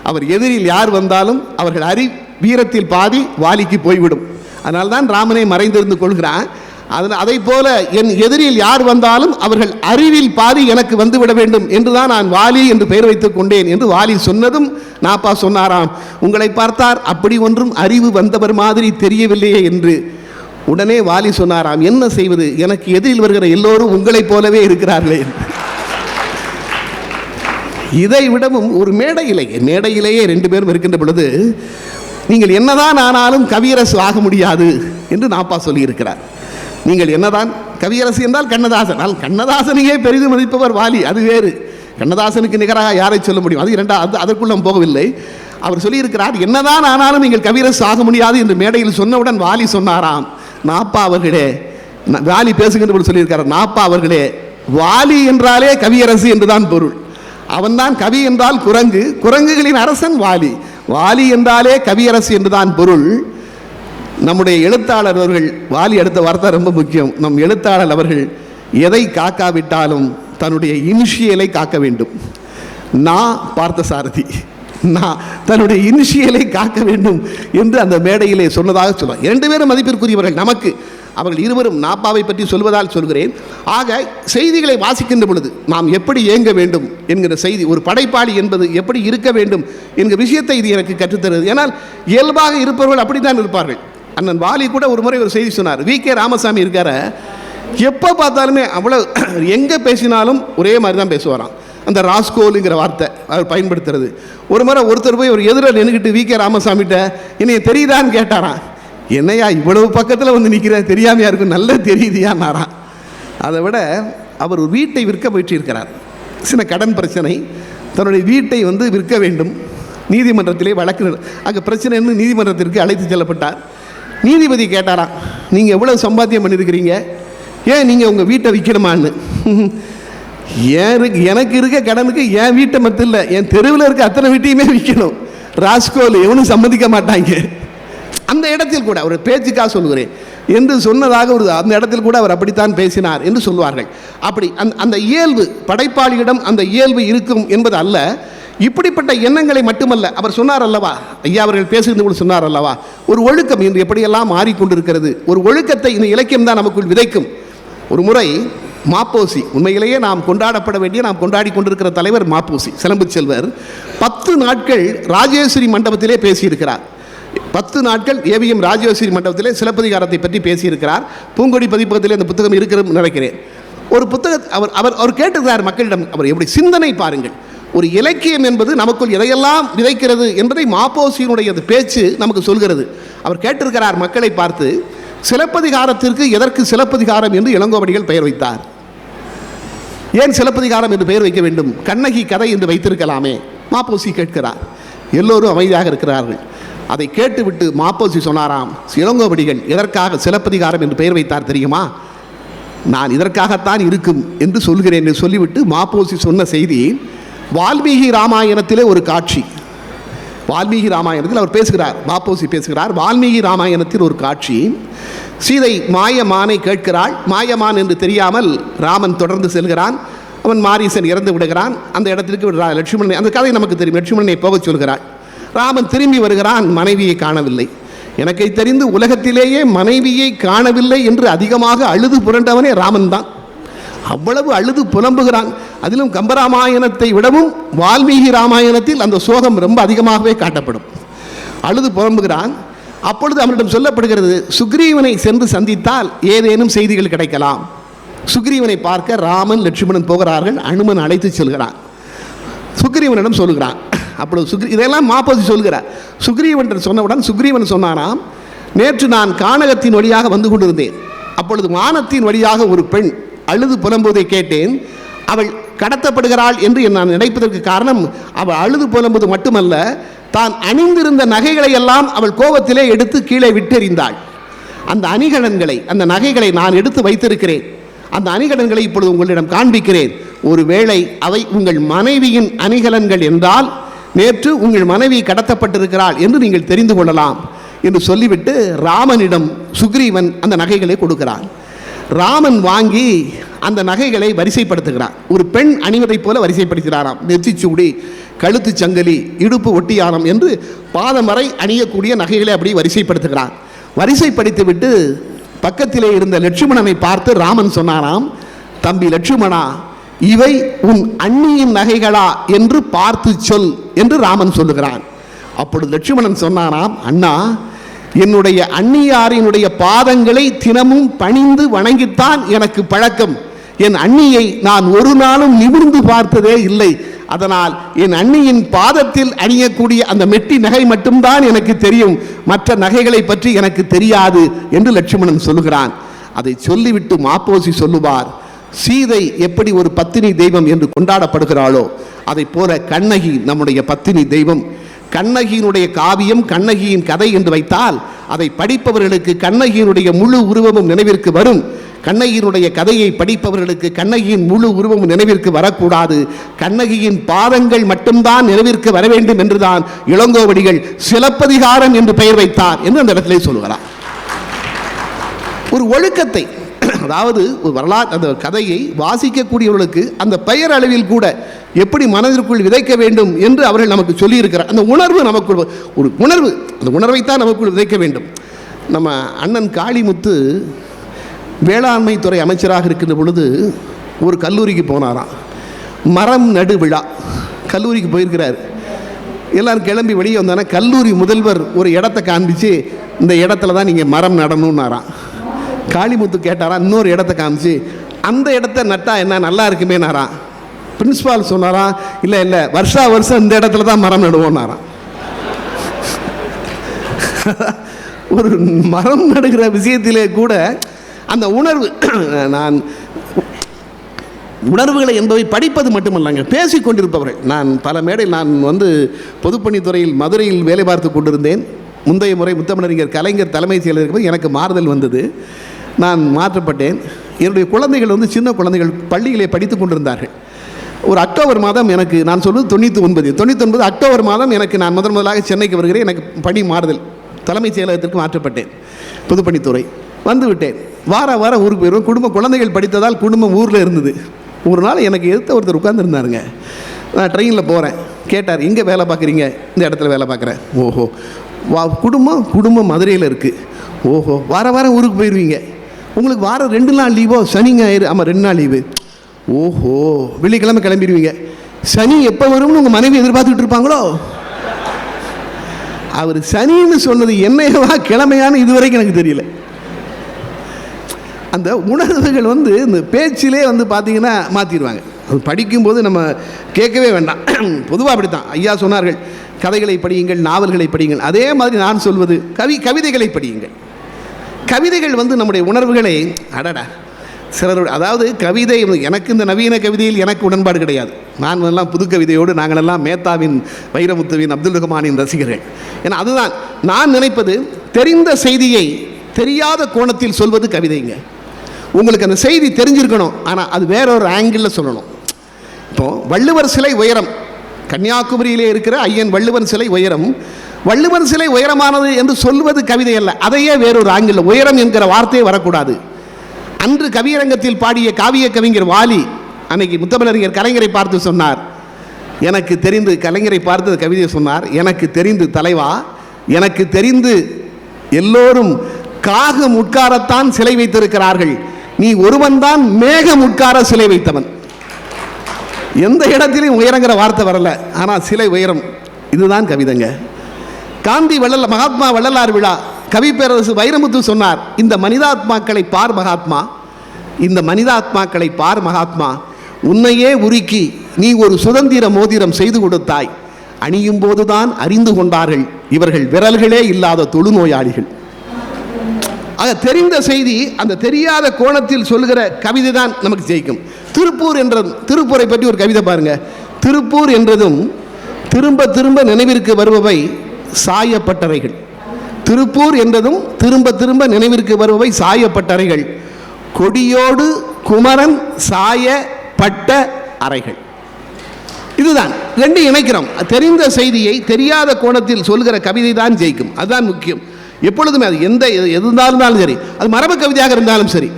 A: அவர் எதிரில் யார் வந்தாலும் அவர்கள் அறி வீரத்தில் பாதி வாலிக்கு போய்விடும். அதனால்தான் ராமனை மறைந்திருந்து கொள்கிறான். அதன் அதை போல என் எதிரில் யார் வந்தாலும் அவர்கள் அறிவில் பாதி எனக்கு வந்துவிட வேண்டும் என்றுதான் நான் வாலி என்று பெயர் வைத்துக் கொண்டேன் என்று வாலி சொன்னதும் நாப்பா சொன்னாராம். உங்களை பார்த்தார் அப்படி ஒன்றும் அறிவு வந்தவர் மாதிரி தெரியவில்லையே என்று. உடனே வாலி சொன்னாராம் என்ன செய்வது? எனக்கு எதிரில் வருகிற எல்லோரும் உங்களைப் போலவே இருக்கிறார்களே. இதை விடவும் ஒரு மேடையிலேயே மேடையிலேயே ரெண்டு பேரும் இருக்கின்ற பொழுது நீங்கள் என்னதான் ஆனாலும் கவியரசு ஆக முடியாது என்று நாப்பா சொல்லியிருக்கிறார். நீங்கள் என்னதான் கவியரசு என்றால் கண்ணதாசன். ஆனால் கண்ணதாசனையே பெரிதும் மதிப்பவர் வாலி அது வேறு. கண்ணதாசனுக்கு நிகராக யாரை சொல்ல முடியும்? அது இரண்டா அது அதற்குள்ள போகவில்லை. அவர் சொல்லியிருக்கிறார் என்னதான் ஆனாலும் நீங்கள் கவியரசு ஆக முடியாது என்று மேடையில் சொன்னவுடன் வாலி சொன்னாராம். நாப்பா அவர்களே வாலி பேசுகின்ற பொழுது சொல்லியிருக்கிறார் நாப்பா அவர்களே வாலி என்றாலே கவியரசு என்றுதான் பொருள். அவன்தான் கவி என்றால் குரங்கு. குரங்குகளின் அரசன் வாலி. வாலி என்றாலே கவியரசு என்றுதான் பொருள். நம்முடைய எழுத்தாளர் அவர்கள் வாலி அடுத்த வார்த்தை ரொம்ப முக்கியம். நம் எழுத்தாளர் அவர்கள் எதை காக்காவிட்டாலும் தன்னுடைய இனிஷியலை காக்க வேண்டும். நான் பார்த்த சாரதி நான் தன்னுடைய இனிஷியலை காக்க வேண்டும் என்று அந்த மேடையிலே சொன்னதாக சொல்லுவார் இரண்டு பேரும் மதிப்பிற்குரியவர்கள் நமக்கு. அவர்கள் இருவரும் நாப்பாவை பற்றி சொல்வதால் சொல்கிறேன். ஆக செய்திகளை வாசிக்கின்ற பொழுது நாம் எப்படி இயங்க வேண்டும் என்கிற செய்தி ஒரு படைப்பாளி என்பது எப்படி இருக்க வேண்டும் என்கிற விஷயத்தை இது எனக்கு கற்றுத்தருது. ஏன்னால் இயல்பாக இருப்பவர்கள் அப்படித்தான் இருப்பார்கள். அண்ணன் வாலி கூட ஒரு முறை ஒரு செய்தி சொன்னார். வி. கே. ராமசாமி இருக்கார? எப்போ பார்த்தாலுமே அவ்வளோ எங்கே பேசினாலும் ஒரே மாதிரி தான் பேசுவாராம். அந்த ராஸ்கோலுங்கிற வார்த்தை அவர் பயன்படுத்துறது. ஒரு முறை ஒருத்தர் போய் ஒரு எதிரில் நின்றுக்கிட்டு வி. கே. ராமசாமிகிட்ட என்னைய தெரியுதான்னு கேட்டாராம். என்னையா இவ்வளவு பக்கத்தில் வந்து நிற்கிற தெரியாமையா இருக்கும். நல்லா தெரியுதியா நாராம் அதை விட அவர் ஒரு வீட்டை விற்க போயிட்டிருக்கிறார் சின்ன கடன் பிரச்சனை. தன்னுடைய வீட்டை வந்து விற்க வேண்டும். நீதிமன்றத்திலே வழக்கு அங்கே பிரச்சனைன்னு நீதிமன்றத்திற்கு அழைத்து செல்லப்பட்டார். நீதிபதி கேட்டாராம் நீங்கள் எவ்வளோ சம்பாத்தியம் பண்ணியிருக்கிறீங்க? ஏன் நீங்கள் உங்கள் வீட்டை விற்கணுமான்னு? ஏன் எனக்கு இருக்க கடனுக்கு என் வீட்டை மட்டும் இல்லை என் தெருவில் இருக்க அத்தனை வீட்டையுமே விற்கணும். ராஸ்கோவில் எவனும் சம்மதிக்க மாட்டாங்க. அந்த இடத்தில் கூட ஒரு பேச்சுக்காக சொல்கிறேன் என்று சொன்னதாக ஒரு அந்த இடத்தில் கூட அவர் அப்படித்தான் பேசினார் என்று சொல்வார்கள். அப்படி அந்த அந்த இயல்பு படைப்பாளியிடம் அந்த இயல்பு இருக்கும் என்பது அல்ல. இப்படிப்பட்ட எண்ணங்களை மட்டுமல்ல அவர் சொன்னார் அல்லவா? ஐயா அவர்கள் பேசுகின்ற கூட சொன்னார் அல்லவா? ஒரு ஒழுக்கம் இன்று எப்படியெல்லாம் மாறிக்கொண்டிருக்கிறது? ஒரு ஒழுக்கத்தை இந்த இலக்கியம் தான் நமக்குள் விதைக்கும். ஒரு முறை மாப்போசி உண்மையிலேயே நாம் கொண்டாடப்பட வேண்டிய நாம் கொண்டாடி கொண்டிருக்கிற தலைவர் மாப்போசி சிலம்பு செல்வர் பத்து நாட்கள் ராஜேஸ்வரி மண்டபத்திலே பேசியிருக்கிறார். பத்து நாட்கள் ஏவிஎம் ராஜேஸ்வரி மண்டபத்திலே சிலப்பதிகாரத்தை பற்றி பேசியிருக்கிறார். பூங்கொடி பதிப்பகத்திலே அந்த புத்தகம் இருக்கிறது நினைக்கிறேன். ஒரு புத்தக அவர் அவர் அவர் கேட்டிருக்கிறார் மக்களிடம் அவர் எப்படி சிந்தனை பாருங்கள். ஒரு இலக்கியம் என்பது நமக்குள் எதையெல்லாம் விதைக்கிறது என்பதை மாப்போசியினுடைய அந்த பேச்சு நமக்கு சொல்கிறது. அவர் கேட்டிருக்கிறார் மக்களை பார்த்து சிலப்பதிகாரத்திற்கு எதற்கு சிலப்பதிகாரம் என்று இளங்கோவடிகள் பெயர் வைத்தார். ஏன் சிலப்பதிகாரம் என்று பெயர் வைக்க வேண்டும்? கண்ணகி கதை என்று வைத்திருக்கலாமே. மாப்போசி கேட்கிறார். எல்லோரும் அமைதியாக இருக்கிறார்கள். அதை கேட்டுவிட்டு மாப்போசி சொன்னாராம் இளங்கோவடிகள் எதற்காக சிலப்பதிகாரம் என்று பெயர் வைத்தார் தெரியுமா? நான் இதற்காகத்தான் இருக்கும் என்று சொல்கிறேன் என்று சொல்லிவிட்டு மாப்போசி சொன்ன செய்தி வால்மீகி ராமாயணத்திலே ஒரு காட்சி. வால்மீகி ராமாயணத்தில் அவர் பேசுகிறார் மாப்போசி பேசுகிறார் வால்மீகி ராமாயணத்தில் ஒரு காட்சி. சீதை மாயமானை கேட்கிறாள் மாயமான் என்று தெரியாமல் ராமன் தொடர்ந்து செல்கிறான் அவன் மாரீசன் இறந்து விடுகிறான் அந்த இடத்திற்கு ரா- லட்சுமணனை அந்த கதை நமக்கு தெரியும் லட்சுமணனை போகச் சொல்கிறாள். ராமன் திரும்பி வருகிறான் மனைவியை காணவில்லை. எனக்கு தெரிந்து உலகத்திலேயே மனைவியை காணவில்லை என்று அதிகமாக அழுது புரண்டவனே ராமன் தான். அவ்வளவு அழுது புலம்புகிறான். அதிலும் கம்பராமாயணத்தை விடவும் வால்மீகி ராமாயணத்தில் அந்த சோகம் ரொம்ப அதிகமாகவே காட்டப்படும். அழுது புலம்புகிறான். அப்பொழுது அவனிடம் சொல்லப்படுகிறது சுக்ரீவனை சென்று சந்தித்தால் ஏதேனும் செய்திகள் கிடைக்கலாம். சுக்ரீவனை பார்க்க ராமன் லட்சுமணன் போகிறார்கள் அனுமன் அழைத்து செல்கிறான். சுக்ரீவனிடம் சொல்லுகிறான் அப்பொழுது சுக்ரீ இதெல்லாம் மாப்போசி சொல்கிறார். சுக்ரீவன் சொன்னவுடன் சுக்ரீவன் சொன்னானாம் நேற்று நான் கானகத்தின் வழியாக வந்து கொண்டிருந்தேன். அப்பொழுது வானத்தின் வழியாக ஒரு பெண் அழுது புலம்புவதை கேட்டேன். அவள் கடத்தப்படுகிறாள் என்று நான் நினைப்பதற்கு காரணம் அவள் அழுது புலம்புவது மட்டுமல்ல தான் அணிந்திருந்த நகைகளை எல்லாம் அவள் கோபத்திலே எடுத்து கீழே விட்டெறிந்தாள். அந்த அணிகலன்களை அந்த நகைகளை நான் எடுத்து வைத்திருக்கிறேன். அந்த அணிகலன்களை இப்பொழுது உங்களிடம் காண்பிக்கிறேன். ஒருவேளை அவை உங்கள் மனைவியின் அணிகலன்கள் என்றால் நேற்று உங்கள் மனைவி கடத்தப்பட்டிருக்கிறாள் என்று நீங்கள் தெரிந்து கொள்ளலாம் என்று சொல்லிவிட்டு ராமனிடம் சுக்ரீவன் அந்த நகைகளை கொடுக்கிறான். ராமன் வாங்கி அந்த நகைகளை வரிசைப்படுத்துகிறான். ஒரு பெண் அணிவதைப் போல வரிசைப்படுத்துகிறாராம். நெத்திச்சூடி கழுத்துச் சங்கலி இடுப்பு ஒட்டியாரம் என்று பாதம் வரை அணியக்கூடிய நகைகளை அப்படி வரிசைப்படுத்துகிறான். வரிசைப்படுத்திவிட்டு பக்கத்திலே இருந்த லட்சுமணனை பார்த்து ராமன் சொன்னாராம் தம்பி லட்சுமணா இவை உன் அண்ணியின் நகைகளா என்று பார்த்து சொல் என்று ராமன் சொல்லுகிறான். அப்பொழுது லட்சுமணன் சொன்னானாம் அண்ணா என்னுடைய அண்ணியாரினுடைய பாதங்களை தினமும் பணிந்து வணங்கித்தான் எனக்கு பழக்கம். என் அண்ணியை நான் ஒரு நாளும் நிமிர்ந்து பார்த்ததே இல்லை. அதனால் என் அண்ணியின் பாதத்தில் அணியக்கூடிய அந்த மெட்டி நகை மட்டும்தான் எனக்கு தெரியும். மற்ற நகைகளை பற்றி எனக்கு தெரியாது என்று லட்சுமணன் சொல்லுகிறான். அதை சொல்லிவிட்டு மாப்போசி சொல்லுவார் சீதை எப்படி ஒரு பத்தினி தெய்வம் என்று கொண்டாடப்படுகிறாளோ அதை போல கண்ணகி நம்முடைய பத்தினி தெய்வம். கண்ணகியினுடைய காவியம் கண்ணகியின் கதை என்று வைத்தால் அதை படிப்பவர்களுக்கு கண்ணகியினுடைய முழு உருவமும் நினைவிற்கு வரும். கண்ணகியினுடைய கதையை படிப்பவர்களுக்கு கண்ணகியின் முழு உருவமும் நினைவிற்கு வரக்கூடாது. கண்ணகியின் பாதங்கள் மட்டும்தான் நினைவிற்கு வர வேண்டும் என்றுதான் இளங்கோவடிகள் சிலப்பதிகாரம் என்று பெயர் வைத்தார் என்று அந்த இடத்திலே சொல்கிறார் ஒரு ஒழுக்கத்தை அதாவது ஒரு வரலாற்று அந்த கதையை வாசிக்கக்கூடியவர்களுக்கு அந்த பெயர் அளவில் கூட எப்படி மனதிற்குள் விதைக்க வேண்டும் என்று அவர்கள் நமக்கு சொல்லியிருக்கிறார். அந்த உணர்வு நமக்குள் ஒரு உணர்வு அந்த உணர்வைத்தான் நமக்குள் விதைக்க வேண்டும். நம்ம அண்ணன் காளிமுத்து வேளாண்மை துறை அமைச்சராக இருக்கின்ற பொழுது ஒரு கல்லூரிக்கு போனாராம். மரம் நடு விழா. கல்லூரிக்கு போயிருக்கிறார். எல்லாரும் கிளம்பி வெளியே வந்தானே கல்லூரி முதல்வர் ஒரு இடத்த காண்பிச்சு இந்த இடத்துல தான் நீங்கள் மரம் நடணும்னாராம். காளிமுத்து கேட்டாராம் இன்னொரு இடத்த காமிச்சு அந்த இடத்த நட்டா என்ன நல்லா இருக்குமேனாராம் பிரின்ஸ்பால் சொன்னாராம் இல்லை இல்லை வருஷா வருஷம் இந்த இடத்துல தான் மரம் நடுவோம்னாராம் ஒரு மரம் நடுகிற விஷயத்திலே கூட அந்த உணர்வு நான் உணர்வுகளை என்பவை படிப்பது மட்டுமல்லங்க பேசிக் கொண்டிருப்பவர்கள் நான் பல மேடையில் நான் வந்து பொதுப்பணித்துறையில் மதுரையில் வேலை பார்த்து கொண்டிருந்தேன். முந்தைய முறை முத்தமிழறிஞர் கலைஞர் தலைமைச் செயலர் இருக்கும்போது எனக்கு மாறுதல் வந்தது. நான் மாற்றப்பட்டேன். என்னுடைய குழந்தைகள் வந்து சின்ன குழந்தைகள் பள்ளியிலே படித்து கொண்டிருந்தார்கள். ஒரு அக்டோபர் மாதம் எனக்கு நான் சொல்வது தொண்ணூற்றி ஒன்பது தொண்ணூற்றி ஒன்பது அக்டோபர் மாதம் எனக்கு நான் முதன் முதலாக சென்னைக்கு வருகிறேன். எனக்கு பணி மாறுதல் தலைமைச் செயலகத்திற்கு மாற்றப்பட்டேன். பொதுப்பணித்துறை வந்து விட்டேன். வார வாரம் ஊருக்கு போயிடுவோம் குடும்ப குழந்தைகள் படித்ததால் குடும்பம் ஊரில் இருந்தது. ஒரு நாள் எனக்கு எதிர்த்த ஒருத்தர் உட்காந்துருந்தாருங்க நான் ட்ரெயினில் போகிறேன் கேட்டார் எங்கே வேலை பார்க்குறீங்க? இந்த இடத்துல வேலை பார்க்குறேன். ஓஹோ. வா குடும்பம் குடும்பம் மதுரையில் இருக்குது ஓஹோ. வார வாரம் ஊருக்கு போயிடுவீங்க உங்களுக்கு வாரம் ரெண்டு நாள் லீவோ சனி ஞாயிறு. ஆமாம் ரெண்டு நாள் லீவு ஓஹோ வெள்ளிக்கிழமை கிளம்பிடுவீங்க. சனி எப்போ வரும்னு உங்கள் மனைவி எதிர்பார்த்துக்கிட்டு இருப்பாங்களோ? அவர் சனின்னு சொன்னது என்னையவா கிழமையான்னு இதுவரைக்கும் எனக்கு தெரியல. அந்த உணர்வுகள் வந்து இந்த பேச்சிலே வந்து பார்த்தீங்கன்னா மாற்றிடுவாங்க அது படிக்கும்போது நம்ம கேட்கவே வேண்டாம். பொதுவாக அப்படி தான் ஐயா சொன்னார்கள் கதைகளை படியுங்கள் நாவல்களை படியுங்கள். அதே மாதிரி நான் சொல்வது கவி கவிதைகளை படியுங்கள். கவிதைகள் வந்து நம்முடைய உணர்வுகளை அடடா சிலர் அதாவது கவிதை எனக்கு இந்த நவீன கவிதையில் எனக்கு உடன்பாடு கிடையாது. நான் எல்லாம் புது கவிதையோடு நாங்களெல்லாம் மேத்தாவின் வைரமுத்துவின் அப்துல் ரஹ்மானின் ரசிகர்கள். ஏன்னா அதுதான் நான் நினைப்பது தெரிந்த செய்தியை தெரியாத கோணத்தில் சொல்வது கவிதைங்க. உங்களுக்கு அந்த செய்தி தெரிஞ்சிருக்கணும் ஆனால் அது வேற ஒரு ஆங்கிளில் சொல்லணும். இப்போது வள்ளுவர் சிலை உயரம் கன்னியாகுமரியிலே இருக்கிற ஐயன் வள்ளுவர் சிலை உயரம் வள்ளுவன் சிலை உயரமானது என்று சொல்வது கவிதை அல்ல அதையே வேறொரு ஆங்கில உயரம் என்கிற வார்த்தையே வரக்கூடாது. அன்று கவியரங்கத்தில் பாடிய காவிய கவிஞர் வாலி அன்னைக்கு முத்தமிழறிஞர் கலைஞரை பார்த்து சொன்னார். எனக்கு தெரிந்து கலைஞரை பார்த்து கவிதையை சொன்னார். எனக்கு தெரிந்து தலைவா எனக்கு தெரிந்து எல்லோரும் காகம் உட்காரத்தான் சிலை வைத்திருக்கிறார்கள். நீ ஒருவன்தான் மேகம் உட்கார சிலை வைத்தவன். எந்த இடத்திலையும் உயரங்கிற வார்த்தை வரல. ஆனால் சிலை உயரம். இதுதான் கவிதைங்க. காந்தி வள்ளல மகாத்மா வள்ளலார் விழா கவி பேரரசு வைரமுத்து சொன்னார் இந்த மனிதாத்மாக்களை பார் மகாத்மா இந்த மனிதாத்மாக்களை பார் மகாத்மா உன்னையே உருக்கி நீ ஒரு சுதந்திர மோதிரம் செய்து கொடுத்தாய். அணியும் போதுதான் அறிந்து கொண்டார்கள் இவர்கள் விரல்களே இல்லாத தொழுநோயாளிகள். ஆக தெரிந்த செய்தி அந்த தெரியாத கோணத்தில் சொல்லுகிற கவிதை தான் நமக்கு ஜெயிக்கும். திருப்பூர் என்ற திருப்பூரை பற்றி ஒரு கவிதை பாருங்க. திருப்பூர் என்றதும் திரும்ப திரும்ப நினைவிற்கு வருபவை சாயப்பட்டறைகள். திருப்பூர் என்றதும் திரும்ப திரும்ப நினைவிற்கு வருபவை சாயப்பட்டறைகள். கொடியோடு குமரன் சாயப்பட்ட அறைகள். இதுதான் ரெண்டு இணைக்கிறோம். தெரிந்த செய்தியை தெரியாத கோணத்தில் சொல்கிற கவிதை தான் ஜெயிக்கும். அதுதான் முக்கியம். எப்பொழுதுமே அது எந்த எது இருந்தாலும் சரி அது மரபு கவிதையாக இருந்தாலும் சரி.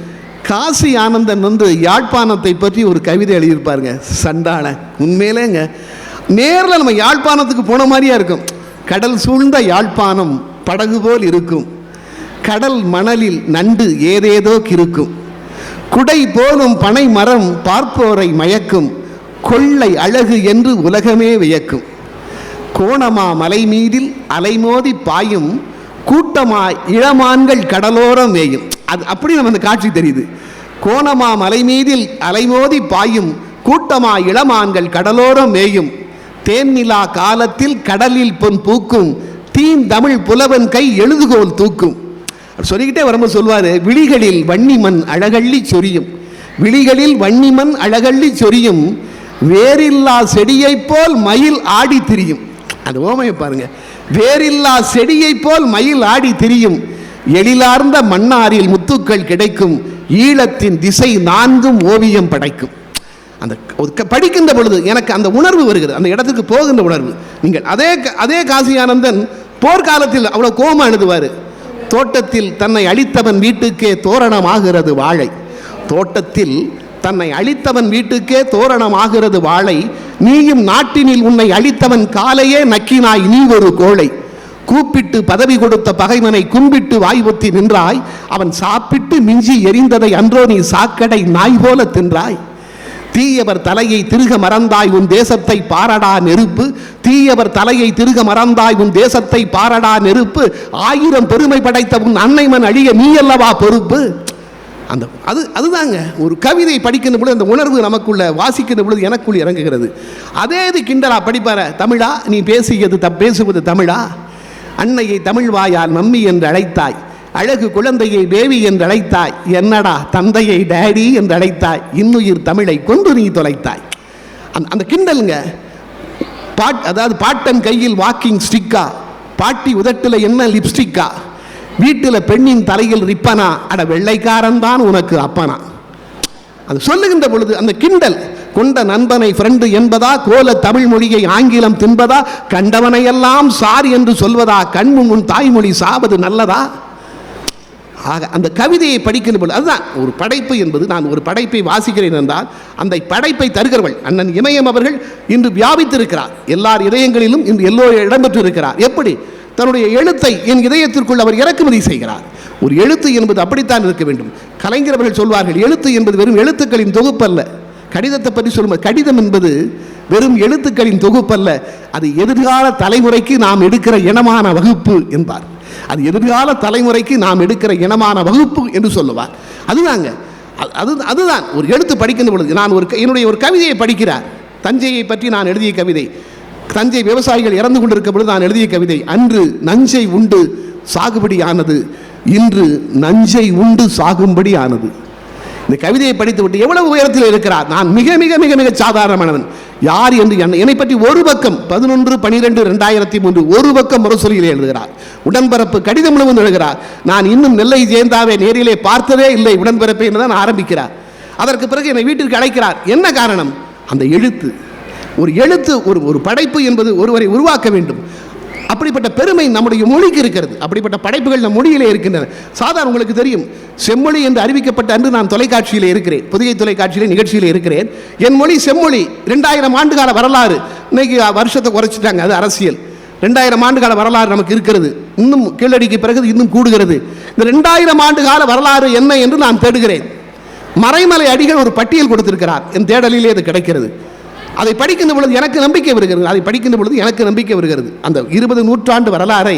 A: காசி ஆனந்தன் வந்து யாழ்ப்பாணத்தை பற்றி ஒரு கவிதை எழுதியிருப்பாருங்க. சண்டாள உண்மையிலேங்க நேரில் நம்ம யாழ்ப்பாணத்துக்கு போன மாதிரியா இருக்கும். கடல் சூழ்ந்த யாழ்ப்பாணம் படகு போல் இருக்கும். கடல் மணலில் நண்டு ஏதேதோ கிருக்கும். குடை போலும் பனை மரம் பார்ப்போரை மயக்கும். கொள்ளை அழகு என்று உலகமே வியக்கும். கோணமா மலை மீதில் அலைமோதி பாயும். கூட்டமா இளமான்கள் கடலோரம் மேயும். அது அப்படி நம்ம அந்த காட்சி தெரியுது. கோணமா மலை மீதில் அலைமோதி பாயும். கூட்டமா இளமான்கள் கடலோரம் மேயும். தேன்நிலா காலத்தில் கடலில் பொன் பூக்கும் தீந்தமிழ் புலவன் கை எழுதுகோல் தூக்கும். சொல்லிக்கிட்டே வரும்போது சொல்வார் விழிகளில் வன்னிமண் அழகள்ளி சொரியும். விழிகளில் வன்னிமண் அழகள்ளி சொரியும். வேரில்லா செடியைப் போல் மயில் ஆடி திரியும். அது ஓமையை பாருங்க. வேரில்லா செடியைப் போல் மயில் ஆடி திரியும். எழிலார்ந்த மன்னாரில் முத்துக்கள் கிடைக்கும். ஈழத்தின் திசை நான்கும் ஓவியம் படைக்கும். அந்த ஒரு படிக்கின்ற பொழுது எனக்கு அந்த உணர்வு வருகிறது. அந்த இடத்துக்கு போகின்ற உணர்வு. நீங்கள் அதே க- அதே காசி ஆனந்தன் போர்க்காலத்தில் அவ்வளோ கோபம் எழுதுவார். தோட்டத்தில் தன்னை அழித்தவன் வீட்டுக்கே தோரணமாகிறது வாழை. தோட்டத்தில் தன்னை அழித்தவன் வீட்டுக்கே தோரணமாகிறது வாழை. நீயும் நாட்டினில் உன்னை அழித்தவன் காலையே நக்கினாய் நீ ஒரு கோழை. கூப்பிட்டு பதவி கொடுத்த பகைவனை கும்பிட்டு வாய்வொத்தி நின்றாய். அவன் சாப்பிட்டு மிஞ்சி எரிந்ததை அன்றோ நீ சாக்கடை நாய் போல தின்றாய். தீயவர் தலையை திருக மறந்தாய் உன் தேசத்தை பாரடா நெருப்பு. தீயவர் தலையை திருக மறந்தாய் உன் தேசத்தை பாரடா நெருப்பு. ஆயிரம் பெருமை படைத்த உன் அன்னைமன் அழிய நீ அல்லவா பொறுப்பு? அந்த அது அதுதாங்க. ஒரு கவிதை படிக்கின்ற பொழுது அந்த உணர்வு நமக்குள்ள வாசிக்கின்ற பொழுது எனக்குள் இறங்குகிறது. அதே இது கிண்டலா படிப்பார தமிழா நீ பேசியது தப் பேசுவது தமிழா? அன்னையை தமிழ் வாயால் மம்மி என்று அழைத்தாய். அழகு குழந்தையை பேபி என்று அழைத்தாய் என்னடா தந்தையை டேடி என்று அழைத்தாய் இன்னுயிர் தமிழை கொண்டு நீ தொலைத்தாய். அந்த அந்த கிண்டலுங்க. பாட் அதாவது பாட்டன் கையில் வாக்கிங் ஸ்டிக்கா? பாட்டி உதட்டில் என்ன லிப்ஸ்டிக்கா? வீட்டில் பெண்ணின் தலையில் ரிப்பனா? அட வெள்ளைக்காரன் தான் உனக்கு அப்பனா? அது சொல்லுகின்ற பொழுது அந்த கிண்டல் கொண்ட நண்பனை ஃப்ரெண்டு என்பதா? கோல தமிழ் மொழியை ஆங்கிலம் தின்பதா? கண்டவனையெல்லாம் சார் என்று சொல்வதா? கண்முன் உன் தாய்மொழி சாவது நல்லதா? ஆக அந்த கவிதையை படிக்கணும் அதுதான் ஒரு படைப்பு என்பது. நான் ஒரு படைப்பை வாசிக்கிறேன் என்றால் அந்த படைப்பை தருகிறவள் அண்ணன் இமயம் அவர்கள் இன்று வியாபித்திருக்கிறார். எல்லார் இதயங்களிலும் இன்று எல்லோரும் இடம்பெற்று இருக்கிறார் எப்படி? தன்னுடைய எழுத்தை என் இதயத்திற்குள் அவர் இறக்குமதி செய்கிறார். ஒரு எழுத்து என்பது அப்படித்தான் இருக்க வேண்டும். கலைஞரவர்கள் சொல்வார்கள் எழுத்து என்பது வெறும் எழுத்துக்களின் தொகுப்பல்ல. கடிதத்தை பற்றி சொல்லும்போது கடிதம் என்பது வெறும் எழுத்துக்களின் தொகுப்பல்ல. அது எதிர்கால தலைமுறைக்கு நாம் எடுக்கிற இனமான வகுப்பு என்பார். அது எதிர்கால தலைமுறைக்கு நாம் எடுக்கிற இனமான வகுப்பு என்று சொல்லுவார். அதுதாங்க. அது- அதுதான். ஒரு எழுத்து படிக்கின்ற பொழுது நான் ஒரு என்னுடைய ஒரு கவிதையை படிக்கிறார். தஞ்சையை பற்றி நான் எழுதிய கவிதை. தஞ்சை விவசாயிகள் இறந்து கொண்டிருக்கும் பொழுது நான் எழுதிய கவிதை. அன்று நஞ்சை உண்டு சாகுபடி ஆனது இன்று நஞ்சை உண்டு சாகும்படி ஆனது. இந்த கவிதையை படித்துவிட்டு எவ்வளவு உயரத்தில் இருக்கிறார்? நான் மிக மிக மிக மிக சாதாரணமானவன். யார் என்று என்னை என்னை பற்றி ஒரு பக்கம் பதினொன்று பனிரெண்டு ரெண்டாயிரத்தி மூன்று ஒரு பக்கம் முரசொலியில் எழுதுகிறார். உடன்பரப்பு கடிதம் முழுவதும் எழுதுகிறார். நான் இன்னும் நெல்லை ஜெயந்தாவை நேரிலே பார்த்ததே இல்லை உடன்பரப்பை என்று தான் ஆரம்பிக்கிறார். அதற்கு பிறகு என்னை வீட்டிற்கு அழைக்கிறார். என்ன காரணம்? அந்த எழுத்து. ஒரு எழுத்து ஒரு ஒரு படைப்பு என்பது ஒருவரை உருவாக்க வேண்டும். அப்படிப்பட்ட பெருமை நம்முடைய மொழிக்கு இருக்கிறது. அப்படிப்பட்ட படைப்புகள் நம் மொழியிலே இருக்கின்றன. சாதாரண உங்களுக்கு தெரியும். செம்மொழி என்று அறிவிக்கப்பட்ட அன்று நான் தொலைக்காட்சியில் இருக்கிறேன். புதிய தொலைக்காட்சியிலே நிகழ்ச்சியில் இருக்கிறேன். என் மொழி செம்மொழி. ரெண்டாயிரம் ஆண்டுகால வரலாறு. இன்னைக்கு வருஷத்தை குறைச்சிட்டாங்க. அது அரசியல். ரெண்டாயிரம் ஆண்டு கால வரலாறு நமக்கு இருக்கிறது. இன்னும் கீழடிக்கு பிறகு இன்னும் கூடுகிறது. இந்த ரெண்டாயிரம் ஆண்டு கால வரலாறு என்ன என்று நான் தேடுகிறேன். மறைமலை அடிகள் ஒரு பட்டியல் கொடுத்திருக்கிறார். என் தேடலிலே அது கிடைக்கிறது. அதை படிக்கின்ற பொழுது எனக்கு நம்பிக்கை வருகிறது. அதை படிக்கின்ற பொழுது எனக்கு நம்பிக்கை வருகிறது. அந்த இருபது நூற்றாண்டு வரலாறை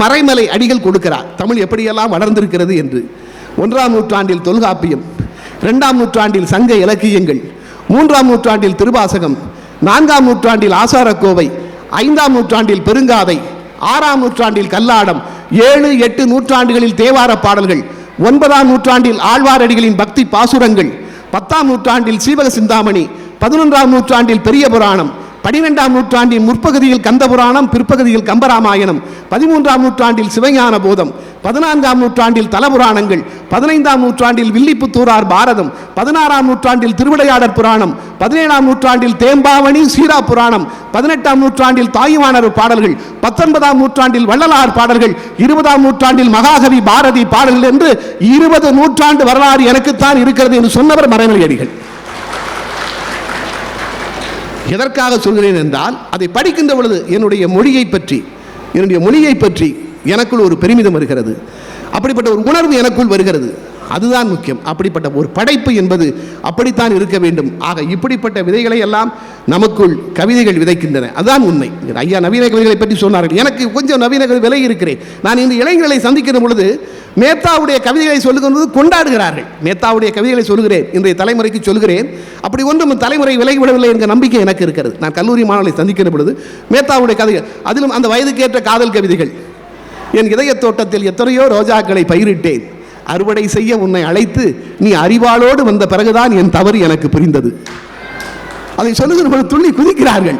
A: மறைமலை அடிகள் கொடுக்கிறார். தமிழ் எப்படியெல்லாம் வளர்ந்திருக்கிறது என்று. ஒன்றாம் நூற்றாண்டில் தொல்காப்பியம் இரண்டாம் நூற்றாண்டில் சங்க இலக்கியங்கள் மூன்றாம் நூற்றாண்டில் திருவாசகம் நான்காம் நூற்றாண்டில் ஆசாரக்கோவை ஐந்தாம் நூற்றாண்டில் பெருங்காதை ஆறாம் நூற்றாண்டில் கல்லாடம் ஏழு எட்டு நூற்றாண்டுகளில் தேவார பாடல்கள் ஒன்பதாம் நூற்றாண்டில் ஆழ்வாரடிகளின் பக்தி பாசுரங்கள் பத்தாம் நூற்றாண்டில் சீவக சிந்தாமணி பதினொன்றாம் நூற்றாண்டில் பெரிய புராணம் பனிரெண்டாம் நூற்றாண்டின் முற்பகுதியில் கந்த புராணம் பிற்பகுதியில் கம்பராமாயணம் பதிமூன்றாம் நூற்றாண்டில் சிவஞான போதம் பதினான்காம் நூற்றாண்டில் தலபுராணங்கள் பதினைந்தாம் நூற்றாண்டில் வில்லிப்புத்தூரார் பாரதம் பதினாறாம் நூற்றாண்டில் திருவிளையாடற் புராணம் பதினேழாம் நூற்றாண்டில் தேம்பாவணி சீரா புராணம் பதினெட்டாம் நூற்றாண்டில் தாயுமானர் பாடல்கள் பத்தொன்பதாம் நூற்றாண்டில் வள்ளலார் பாடல்கள் இருபதாம் நூற்றாண்டில் மகாகவி பாரதி பாடல்கள் என்று இருபது நூற்றாண்டு வரலாறு எனக்குத்தான் இருக்கிறது என்று சொன்னவர் மறைமலை எதற்காக சொல்கிறேன் என்றால் அதை படிக்கின்ற பொழுது என்னுடைய மொழியை பற்றி என்னுடைய மொழியை பற்றி எனக்குள் ஒரு பெருமிதம் வருகிறது. அப்படிப்பட்ட ஒரு உணர்வு எனக்குள் வருகிறது. அதுதான் முக்கியம். அப்படிப்பட்ட ஒரு படைப்பு என்பது அப்படித்தான் இருக்க வேண்டும். ஆக இப்படிப்பட்ட விதைகளை எல்லாம் நமக்குள் கவிதைகள் விதைக்கின்றன. அதுதான் உண்மை. ஐயா நவீன கவிதைகளை பற்றி சொன்னார்கள். எனக்கு கொஞ்சம் நவீன கவிதை விலை இருக்கிறேன். நான் இந்த இளைஞர்களை சந்திக்கிற பொழுது மேத்தாவுடைய கவிதைகளை சொல்லுகிறது கொண்டாடுகிறார்கள். மேத்தாவுடைய கவிதைகளை சொல்கிறேன் இன்றைய தலைமுறைக்கு சொல்கிறேன் அப்படி ஒன்றும் தலைமுறை விலகிவிடவில்லை என்ற நம்பிக்கை எனக்கு இருக்கிறது. நான் கல்லூரி மாணவர்களை சந்திக்கிற பொழுது மேத்தாவுடைய கதைகள் அதிலும் அந்த வயதுக்கேற்ற காதல் கவிதைகள். என் இதய தோட்டத்தில் எத்தனையோ ரோஜாக்களை பயிரிட்டேன். அறுவடை செய்ய உன்னை அழைத்து நீ அறிவாளோடு வந்த பிறகுதான் என் தவறு எனக்கு புரிந்தது. அதை சொல்லுகிற துள்ளி குதிக்கிறார்கள்.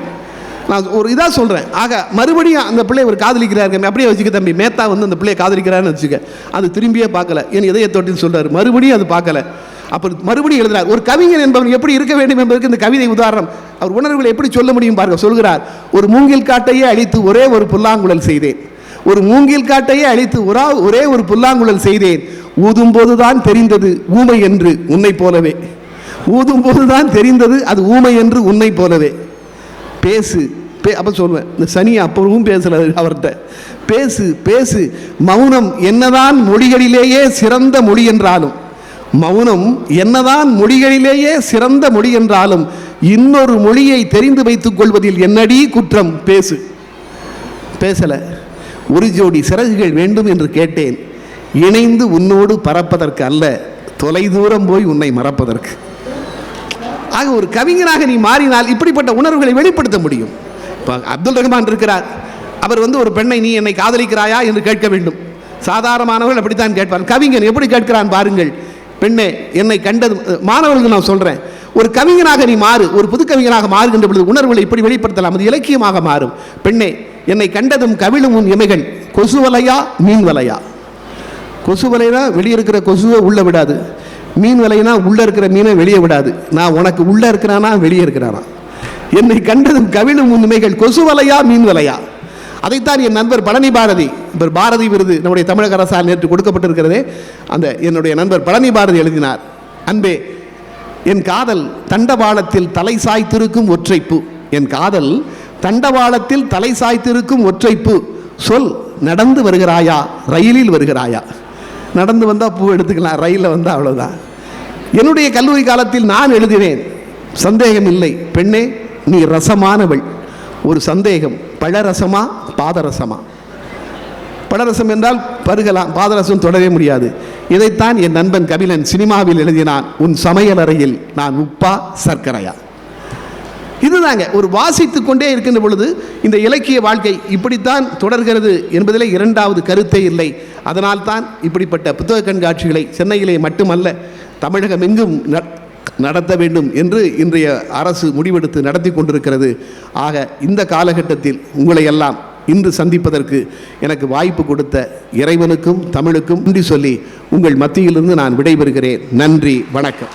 A: நான் ஒரு இதாக சொல்கிறேன் ஆக மறுபடியும் அந்த பிள்ளை ஒரு காதலிக்கிறாரு. அப்படியே வச்சுக்க தம்பி. மேத்தா வந்து அந்த பிள்ளையை காதலிக்கிறான்னு வச்சுக்க. அது திரும்பியே பார்க்கல. என் இதய தொட்டின்னு சொல்கிறார் மறுபடியும் அது பார்க்கல. அப்புறம் மறுபடியும் எழுதுறார். ஒரு கவிஞன் என்பவன் எப்படி இருக்க வேண்டும் என்பதற்கு இந்த கவிதை உதாரணம். அவர் உணர்வுகளை எப்படி சொல்ல முடியும் பாருங்க. சொல்கிறார். ஒரு மூங்கில் காட்டையே அழித்து ஒரே ஒரு புல்லாங்குழல் செய்தேன். ஒரு மூங்கில் காட்டையே அழித்து ஒரா ஒரே ஒரு புல்லாங்குழல் செய்தேன். ஊதும் போதுதான் தெரிந்தது ஊமை என்று உன்னை போலவே. ஊதும் போதுதான் தெரிந்தது அது ஊமை என்று உன்னை போலவே. பேசு பே அப்போ சொல்லுவேன் இந்த சனி அப்பவும் பேசல அவர்கிட்ட. பேசு பேசு மௌனம் என்னதான் மொழிகளிலேயே சிறந்த மொழி என்றாலும் மௌனம் என்னதான் மொழிகளிலேயே சிறந்த மொழி என்றாலும் இன்னொரு மொழியை தெரிந்து வைத்துக் கொள்வதில் என்னடி குற்றம்? பேசு. பேசலை. ஒரு ஜோடி சிறகுகள் வேண்டும் என்று கேட்டேன். இணைந்து உன்னோடு பறப்பதற்கு அல்ல தொலைதூரம் போய் உன்னை மறப்பதற்கு. ஆக ஒரு கவிஞனாக நீ மாறினால் இப்படிப்பட்ட உணர்வுகளை வெளிப்படுத்த முடியும். இப்போ அப்துல் ரஹ்மான் இருக்கிறார். அவர் வந்து ஒரு பெண்ணை நீ என்னை காதலிக்கிறாயா என்று கேட்க வேண்டும். சாதாரணமானவர்கள் அப்படித்தான் கேட்பார். கவிஞன் எப்படி கேட்கிறான் பாருங்கள். பெண்ணே என்னை கண்டது மாணவர்களுக்கு நான் சொல்கிறேன் ஒரு கவிஞனாக நீ மாறு ஒரு புது கவிஞனாக மாறுகின்ற பொழுது உணர்வுகளை இப்படி வெளிப்படுத்தலாம்? அது இலக்கியமாக மாறும். பெண்ணே என்னை கண்டதும் கவிழும் உன் இமைகள் கொசு வலையா மீன் வலையா கொசு வலைனா வெளியே இருக்கிற கொசுவை உள்ளே விடாது. மீன் வலைனா உள்ளே இருக்கிற மீனை வெளியே விடாது. நான் உனக்கு உள்ளே இருக்கிறானா வெளியே இருக்கிறானா? என்னை கண்டதும் கவிழும் உண்மைகள் கொசு வலையா மீன் வலையா? அதைத்தான் என் நண்பர் பழனி பாரதி இவர் பாரதி விருது நம்முடைய தமிழக அரசால் நேற்று கொடுக்கப்பட்டிருக்கிறதே அந்த என்னுடைய நண்பர் பழனி பாரதி எழுதினார். அன்பே என் காதல் தண்டவாளத்தில் தலை சாய்த்திருக்கும் ஒற்றைப்பு. என் காதல் தண்டவாளத்தில் தலை சாய்த்திருக்கும் ஒற்றைப்பு. சொல் நடந்து வருகிறாயா ரயிலில் வருகிறாயா? நடந்து வந்தால் பூ எடுத்துக்கலாம் ரயிலில் வந்தால் அவ்வளோதான் என்னுடைய கல்லூரி காலத்தில் நான் எழுதினேன் சந்தேகம் இல்லை பெண்ணே நீ ரசமானவள். ஒரு சந்தேகம் பழரசமா பாதரசமா? பழரசம் என்றால் பருகலாம் பாதரசம் தொடவே முடியாது. இதைத்தான் என் நண்பன் கபிலன் சினிமாவில் எழுதினான் உன் சமையலறையில் நான் உப்பா சர்க்கரையா? இதுதாங்க ஒரு வாசித்து கொண்டே இருக்கின்ற பொழுது இந்த இலக்கிய வாழ்க்கை இப்படித்தான் தொடர்கிறது என்பதில் இரண்டாவது கருத்தே இல்லை. அதனால்தான் இப்படிப்பட்ட புத்தக கண்காட்சிகளை சென்னையிலே மட்டுமல்ல தமிழகம் எங்கும் நடத்த வேண்டும் என்று இன்றைய அரசு முடிவெடுத்து நடத்தி கொண்டிருக்கிறது. ஆக இந்த காலகட்டத்தில் உங்களை எல்லாம் இன்று சந்திப்பதற்கு எனக்கு வாய்ப்பு கொடுத்த இறைவனுக்கும் தமிழுக்கும் நன்றி சொல்லி உங்கள் மத்தியிலிருந்து நான் விடைபெறுகிறேன். நன்றி வணக்கம்.